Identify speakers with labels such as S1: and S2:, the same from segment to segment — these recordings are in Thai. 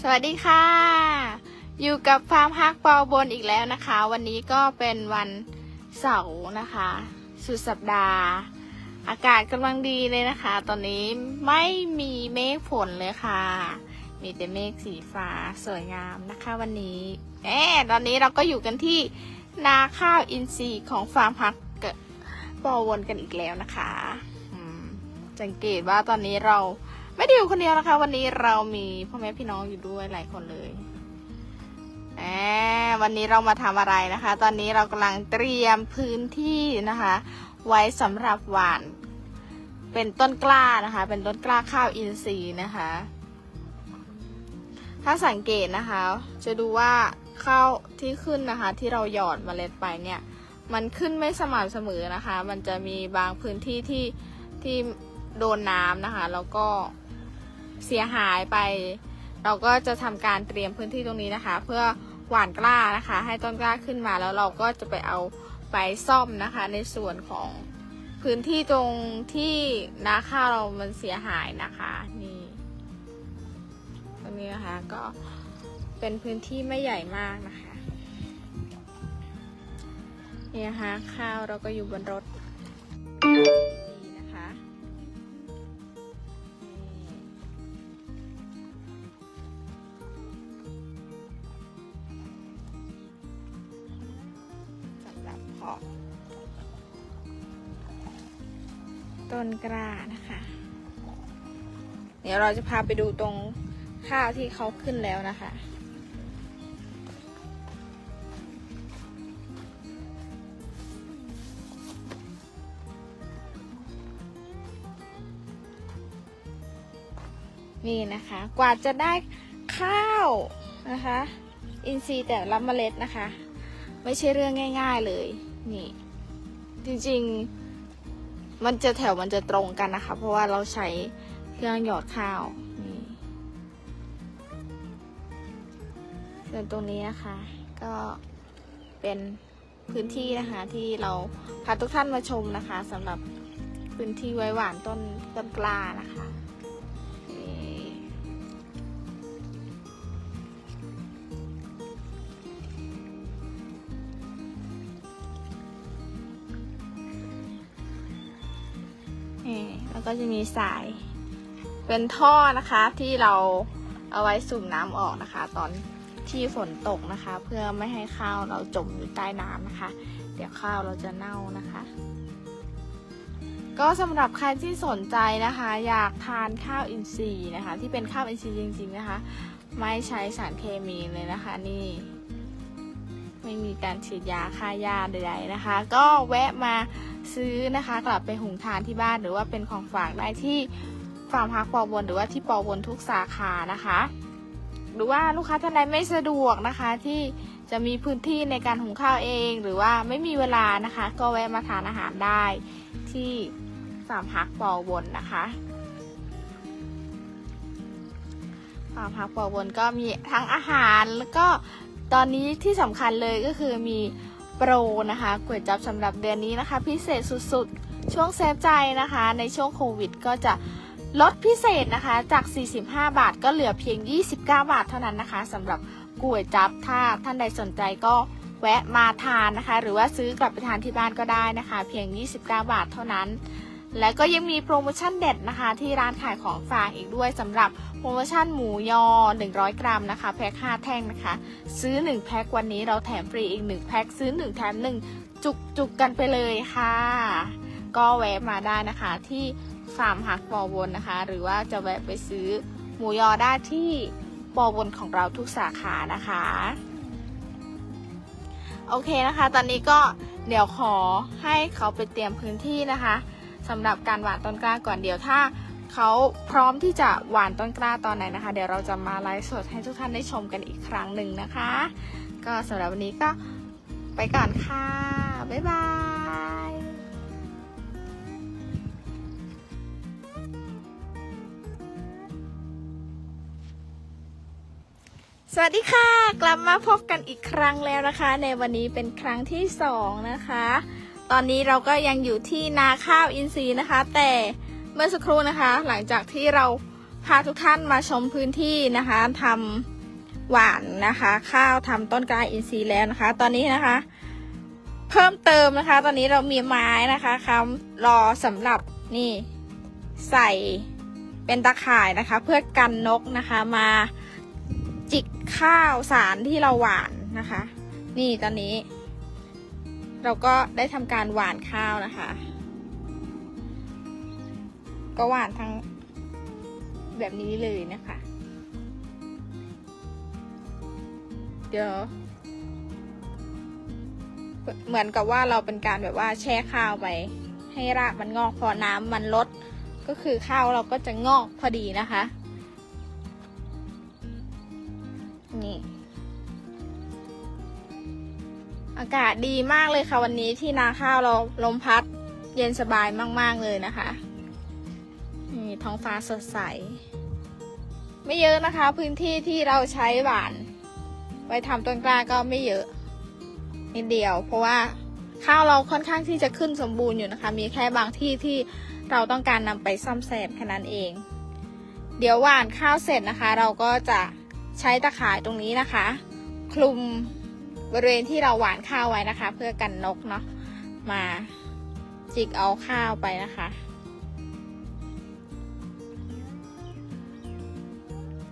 S1: สวัสดีค่ะ อยู่กับฟาร์มฮักเปาบนอีกแล้วนะคะ วันนี้ก็เป็นวันเสาร์นะคะ สุดสัปดาห์ อากาศกำลังดีเลยนะคะ ตอนนี้ไม่มีเมฆฝนเลยค่ะ มีแต่เมฆสีฟ้าสวยงามนะคะ วันนี้แอตอนนี้เราก็อยู่กันที่นาข้าวอินทรีย์ของฟาร์มฮักเปาวนกันอีกแล้วนะคะสังเกตว่าตอนนี้เรา ไม่ได้อยู่คนเดียวนะคะ วันนี้เรามีพ่อแม่พี่น้องอยู่ด้วยหลายคนเลยแหมวันนี้เรามาทำอะไรนะคะ ตอนนี้เรากำลังเตรียมพื้นที่นะคะ ไว้สำหรับหว่าน เป็นต้นกล้านะคะ เป็นต้นกล้าข้าวอินทรีย์นะคะ ถ้าสังเกตนะคะ จะดูว่าข้าวที่ขึ้นนะคะ ที่เราหยอดเมล็ดไปเนี่ย มันขึ้นไม่สม่ำเสมอนะคะ มันจะมีบางพื้นที่ที่ที่โดนน้ำนะคะ แล้วก็ เสียหายไป เราก็จะทำการเตรียมพื้นที่ตรงนี้นะคะ เพื่อหว่านกล้านะคะ ให้ต้นกล้าขึ้นมาแล้วเราก็จะไปเอาไปซ่อมนะคะ ในส่วนของพื้นที่ตรงที่นาข้าวเรามันเสียหายนะคะนี่ตรงนี้นะคะก็เป็นพื้นที่ไม่ใหญ่มากนะคะนี่นะคะข้าวเราก็อยู่บนรถนี่น ต้นกล้านะคะ เดี๋ยวเราจะพาไปดูตรงข้าวที่เขาขึ้นแล้วนะคะ นี่นะคะ กว่าจะได้ข้าวนะคะ อินทรีย์แต่ละเมล็ดนะคะ ไม่ใช่เรื่องง่าย ๆเลย นี่ จริงๆ มันจะแถวมันจะตรงกันนะคะ เพราะว่าเราใช้เครื่องหยอดข้าวนี่ส่วนตรงนี้นะคะ ก็เป็นพื้นที่นะคะที่เราพาทุกท่านมาชมนะคะสำหรับพื้นที่ไว้หวานต้นต้นกล้านะคะ นี่แล้วก็จะมีสาย เป็นท่อนะคะที่เราเอาไว้สูบน้ำออกนะคะ ตอนที่ฝนตกนะคะ เพื่อไม่ให้ข้าวเราจมอยู่ใต้น้ำนะคะ เดี๋ยวข้าวเราจะเน่านะคะ ก็สำหรับใครที่สนใจนะคะ อยากทานข้าวอินทรีย์นะคะ ที่เป็นข้าวอินทรีย์จริง ๆนะคะ ไม่ใช้สารเคมีเลยนะคะนี่ ไม่มีการฉีดยาฆ่าหญ้าใดๆนะคะ ก็แวะมา ซื้อนะคะ กลับไปหุงทานที่บ้านหรือว่าเป็นของฝากได้ที่ฟาร์มพักปอบนหรือว่าที่ปอบนทุกสาขานะคะ หรือว่าลูกค้าท่านใดไม่สะดวกนะคะ ที่จะมีพื้นที่ในการหุงข้าวเอง หรือว่าไม่มีเวลานะคะ ก็แวะมาทานอาหารได้ที่ฟาร์มพักปอบนนะคะฟาร์มพักปอบนก็มีทั้งอาหารแล้วก็ตอนนี้ที่สำคัญเลยก็คือมี โปรนะคะก๋วยจับสำหรับเดือนนี้นะคะ พิเศษสุดๆ ช่วงเซฟใจนะคะ ในช่วงโควิดก็จะลดพิเศษนะคะจาก 45 บาทก็เหลือเพียง 29 บาทเท่านั้นนะคะสำหรับก๋วยจับถ้าท่านใดสนใจก็แวะมาทานนะคะ หรือว่าซื้อกลับไปทานที่บ้านก็ได้นะคะ เพียง 29 บาทเท่านั้น และก็ยังมีโปรโมชั่นเด็ดนะคะ ที่ร้านขายของฝากอีกด้วยสำหรับโปรโมชั่นหมูยอ 100 กรัมนะคะแพ็ค5แท่งนะคะ ซื้อ 1 แพ็ควันนี้เราแถมฟรีอีก 1 แพ็คซื้อ 1 แถม 1 จุกจุกกันไปเลยค่ะ ก็แวะมาได้นะคะที่ฟาร์มฮักปอบนนะคะ หรือว่าจะแวะไปซื้อหมูยอได้ที่ปอบนของเราทุกสาขานะคะ โอเคนะคะ ตอนนี้ก็เดี๋ยวขอให้เขาไปเตรียมพื้นที่นะคะ สำหรับการหว่านต้นกล้าก่อนเดี๋ยวถ้าเขาพร้อมที่จะหว่านต้นกล้าตอนไหนนะคะ เดี๋ยวเราจะมาไลฟ์สดให้ทุกท่านได้ชมกันอีกครั้งหนึ่งนะคะ ก็สำหรับวันนี้ก็ไปก่อนค่ะ บ๊ายบายสวัสดีค่ะ กลับมาพบกันอีกครั้งแล้วนะคะ ในวันนี้เป็นครั้งที่สองนะคะ ตอนนี้เราก็ยังอยู่ที่นาข้าวอินทรีย์นะคะ แต่เมื่อสักครู่นะคะ หลังจากที่เราพาทุกท่านมาชมพื้นที่นะคะทำหวานนะคะ ข้าวทำต้นกล้าอินทรีย์แล้วนะคะ ตอนนี้นะคะ เพิ่มเติมนะคะ ตอนนี้เรามีไม้นะคะคำรอสำหรับนี่ใส่เป็นตะข่ายนะคะ เพื่อกันนกนะคะมาจิกข้าวสารที่เราหวานนะคะ นี่ตอนนี้ เราก็ได้ทำการหวานข้าวนะคะ ก็หวานทั้งแบบนี้เลยนะคะ เดี๋ยว เหมือนกับว่าเราเป็นการแบบว่าแช่ข้าวไปให้รากมันงอกพอน้ำมันลด ก็คือข้าวเราก็จะงอกพอดีนะคะ นี่ อากาศดีมากเลยค่ะวันนี้ที่นาข้าวเราลมพัดเย็นสบายมาก ๆ เลยนะคะนี่ท้องฟ้าสดใส ไม่เยอะนะคะ พื้นที่ที่เราใช้หวาน ไว้ทำต้นกล้าก็ไม่เยอะนิดเดียว เพราะว่าข้าวเราค่อนข้างที่จะขึ้นสมบูรณ์อยู่นะคะ มีแค่บางที่ที่เราต้องการนำไปซ่อมแซมแค่นั้นเอง เดี๋ยวหว่านข้าวเสร็จนะคะ เราก็จะใช้ตะข่ายตรงนี้นะคะ คลุม บริเวณที่เราหว่านข้าวไว้นะคะ เพื่อกันนกเนาะมาจิกเอาข้าวไปนะคะ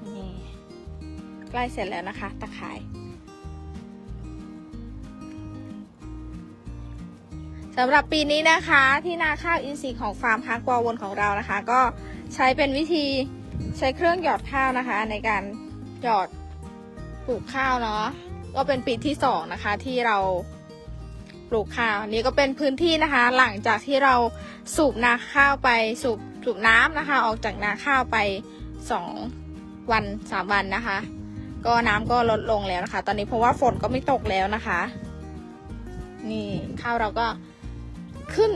S1: นี่ใกล้เสร็จแล้วนะคะ ตะข่ายสำหรับปีนี้นะคะที่นาข้าวอินทรีย์ของฟาร์มพักวาวนของเรานะคะ ก็ใช้เป็นวิธีใช้เครื่องหยอดข้าวนะคะ ในการหยอดปลูกข้าวเนาะ ก็เป็นปีที่สองนะคะที่เราปลูกข้าวนี้ก็เป็นพื้นที่นะคะ หลังจากที่เราสูบนาข้าวไปสูบสูบน้ำนะคะ ออกจากนาข้าวไปสองวันสามวันนะคะ ก็น้ำก็ลดลงแล้วนะคะ ตอนนี้เพราะว่าฝนก็ไม่ตกแล้วนะคะ นี่ข้าวเราก็ขึ้น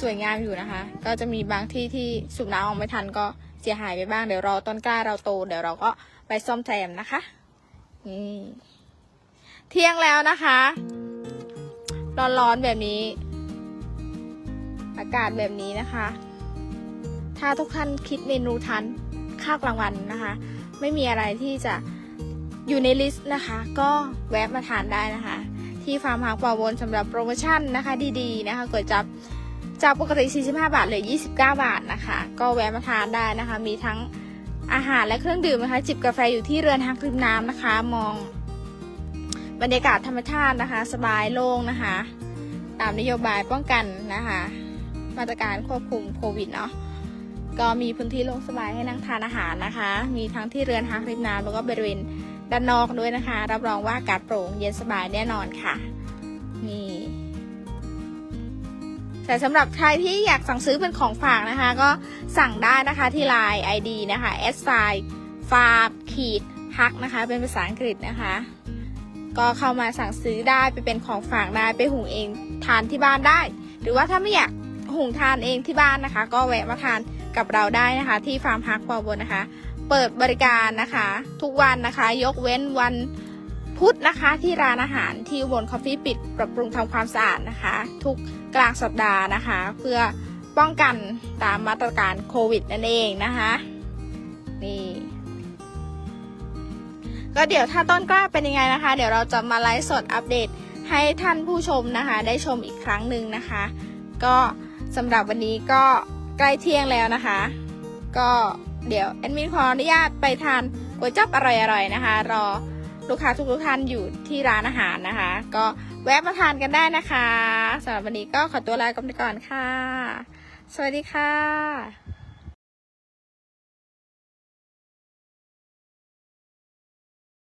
S1: สวยงามอยู่นะคะ ก็จะมีบางที่ที่สูบน้ำออกไม่ทันก็เสียหายไปบ้างเดี๋ยวรอต้นกล้าเราโตเดี๋ยวเราก็ไปซ่อมแซมนะคะนี่ เที่ยงแล้วนะคะ ร้อนๆแบบนี้ อากาศแบบนี้นะคะ ถ้าทุกท่านคิดเมนูทานข้าวกลางวันนะคะ ไม่มีอะไรที่จะอยู่ในลิสต์นะคะ ก็แวะมาทานได้นะคะ ที่ฟาร์มฮักปาวนสำหรับโปรโมชั่นนะคะ ดีๆนะคะก๋วยจับจากปกติ 45 บาทเหลือ 29 บาทนะคะ ก็แวะมาทานได้นะคะ มีทั้งอาหารและเครื่องดื่มนะคะ จิบกาแฟอยู่ที่เรือนฮักริมน้ำนะคะ มอง บรรยากาศธรรมชาตินะคะ สบายโล่งนะคะ ตามนโยบายป้องกันนะคะ มาตรการควบคุมโควิดเนาะก็มีพื้นที่โล่งสบายให้นั่งทานอาหารนะคะ มีทั้งที่เรือนฮักริมน้ำแล้วก็บริเวณด้านนอกด้วยนะคะ รับรองว่าอากาศโปร่งเย็นสบายแน่นอนค่ะนี่แต่สำหรับใครที่อยากสั่งซื้อเป็นของฝากนะคะ ก็สั่งได้นะคะที่ Line ID นะคะ s i f a r ขีดฮักนะคะ เป็นภาษาอังกฤษนะคะ ก็เข้ามาสั่งซื้อได้ไปเป็นของฝากได้ไปหุงเองทานที่บ้านได้ หรือว่าถ้าไม่อยากหุงทานเองที่บ้านนะคะ ก็แวะมาทานกับเราได้นะคะ ที่ฟาร์มฮักปอบนนะคะ เปิดบริการนะคะ ทุกวันนะคะ ยกเว้นวันพุธนะคะที่ร้านอาหารที่อุบลคอฟฟี่ปิดปรับปรุงทำความสะอาดนะคะ ทุกกลางสัปดาห์นะคะ เพื่อป้องกันตามมาตรการโควิดนั่นเองนะคะ นี่ ก็เดี๋ยวถ้าต้นกล้าเป็นยังไงนะคะ เดี๋ยวเราจะมาไลฟ์สดอัปเดตให้ท่านผู้ชมนะคะ ได้ชมอีกครั้งหนึ่งนะคะ ก็สำหรับวันนี้ก็ใกล้เที่ยงแล้วนะคะ ก็เดี๋ยวแอดมินขออนุญาตไปทานก๋วยจั๊บอร่อยๆนะคะ รอลูกค้าทุกท่านอยู่ที่ร้านอาหารนะคะ ก็แวะมาทานกันได้นะคะสำหรับวันนี้ก็ขอตัวลาไปก่อนค่ะ สวัสดีค่ะ